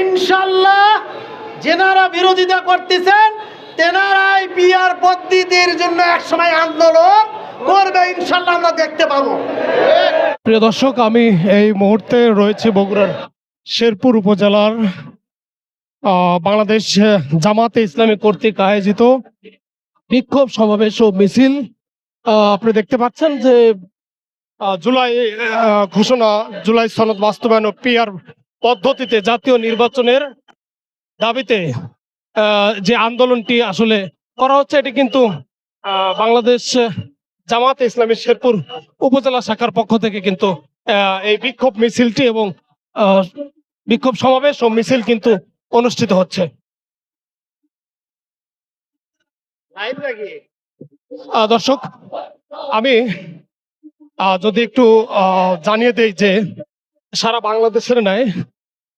ইনশাল্লাহ যেনারা বিরোধিতা করতেছেন, তেনারাই পিয়ার পদ্ধতির জন্য একসময় আন্দোলন করবে ইনশাল্লাহ আমরা দেখতে পাবো। প্রিয় দর্শক, আমি এই মুহূর্তে রয়েছে বগুড়ার শেরপুর উপজেলার বাংলাদেশ জামাতে ইসলামী কর্তৃক আয়োজিত বিক্ষোভ সমাবেশ ও মিছিল। আপনি দেখতে পাচ্ছেন যে জুলাই ঘোষণা, জুলাই সনদ বাস্তবায়ন ও পিআর পদ্ধতিতে জাতীয় নির্বাচনের দাবিতে যে আন্দোলনটি আসলে করা হচ্ছে এটি কিন্তু বাংলাদেশ জামাতে ইসলামী শেরপুর উপজেলা শাখার পক্ষ থেকে কিন্তু এই বিক্ষোভ মিছিলটি এবং বিক্ষোভ সমাবেশ ও মিছিল কিন্তু অনুষ্ঠিত হচ্ছে। দর্শক আমি আহ, যদি একটু আহ, জানিয়ে দেই যে সারা বাংলাদেশের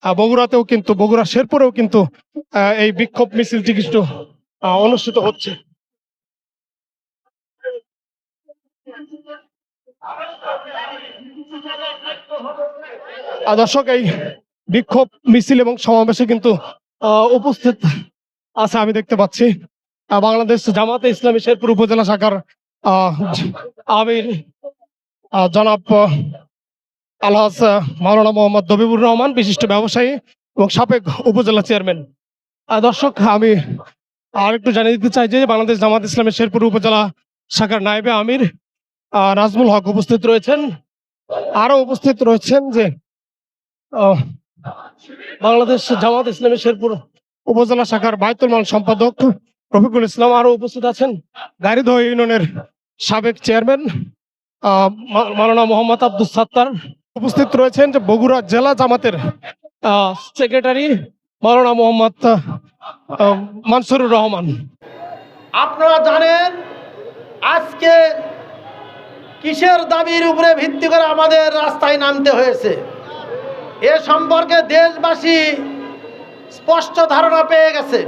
আহ, বগুড়াতেও কিন্তু বগুড়া শেরপুরেও কিন্তু এই বিক্ষোভ মিছিলটি কিন্তু অনুষ্ঠিত হচ্ছে। দর্শক এই বিক্ষোভ মিছিল এবং সমাবেশে কিন্তু উপস্থিত আছে আমি দেখতে পাচ্ছি বাংলাদেশ জামাতে ইসলামী শেরপুর উপজেলা শাখার আমির জনাব আলহাজ মাওলানা মোহাম্মদ দবিবুর রহমান, বিশিষ্ট ব্যবসায়ী এবং সাবেক উপজেলা চেয়ারম্যান। দর্শক, আমি আর একটু জানিয়ে দিতে চাই যে বাংলাদেশ জামাত ইসলামের শেরপুর উপজেলা শাখার নায়েবে আমির নাজমুল হক উপস্থিত রয়েছেন। আরও উপস্থিত রয়েছেন যে বাংলাদেশ জামাত ইসলামের শেরপুর উপজেলা শাখার বায়তুল মাল সম্পাদক রফিকুল ইসলাম আরও উপস্থিত আছেন। গাড়িদহ ইউনিয়নের সাবেক চেয়ারম্যান মাওলানা মোহাম্মদ আব্দুল সাত্তার উপস্থিত রয়েছেন যে বগুড়া জেলা জামাতের সেক্রেটারি মাওলানা মোহাম্মদ মানসুরুর রহমান। আপনারা জানেন আজকে কিসের দাবির উপরে ভিত্তি করে আমাদের রাস্তায় নামতে হয়েছে? এ সম্পর্কে দেশবাসী স্পষ্ট ধারণা পেয়ে গেছে।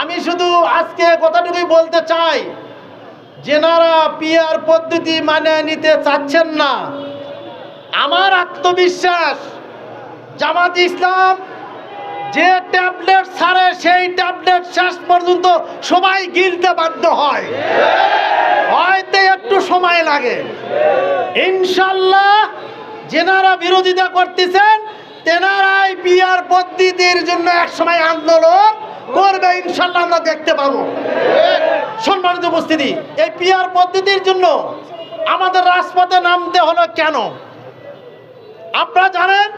আমি শুধু আজকে কথাটুকুই বলতে চাই যেনারা পিয়ার পদ্ধতি মানে নিতে চাচ্ছেন না আমার আত্মবিশ্বাস, জামাত ইসলাম যে ট্যাবলেট ছাড়ে, সেই ট্যাবলেট শেষ পর্যন্ত সবাই গিলতে বাধ্য হয়। হয়তো একটু সময় লাগে। ইনশাল্লাহ যেনারা বিরোধিতা করতেছেন, তেনারাই পিয়ার পদ্ধতির জন্য একসময় আন্দোলন করবে, ইনশাল্লাহ আমরা দেখতে পাবো। সম্মানিত উপস্থিতি, এই পিয়ার পদ্ধতির জন্য আমাদের রাজপথে নামতে হলো কেন? আপনারা জানেন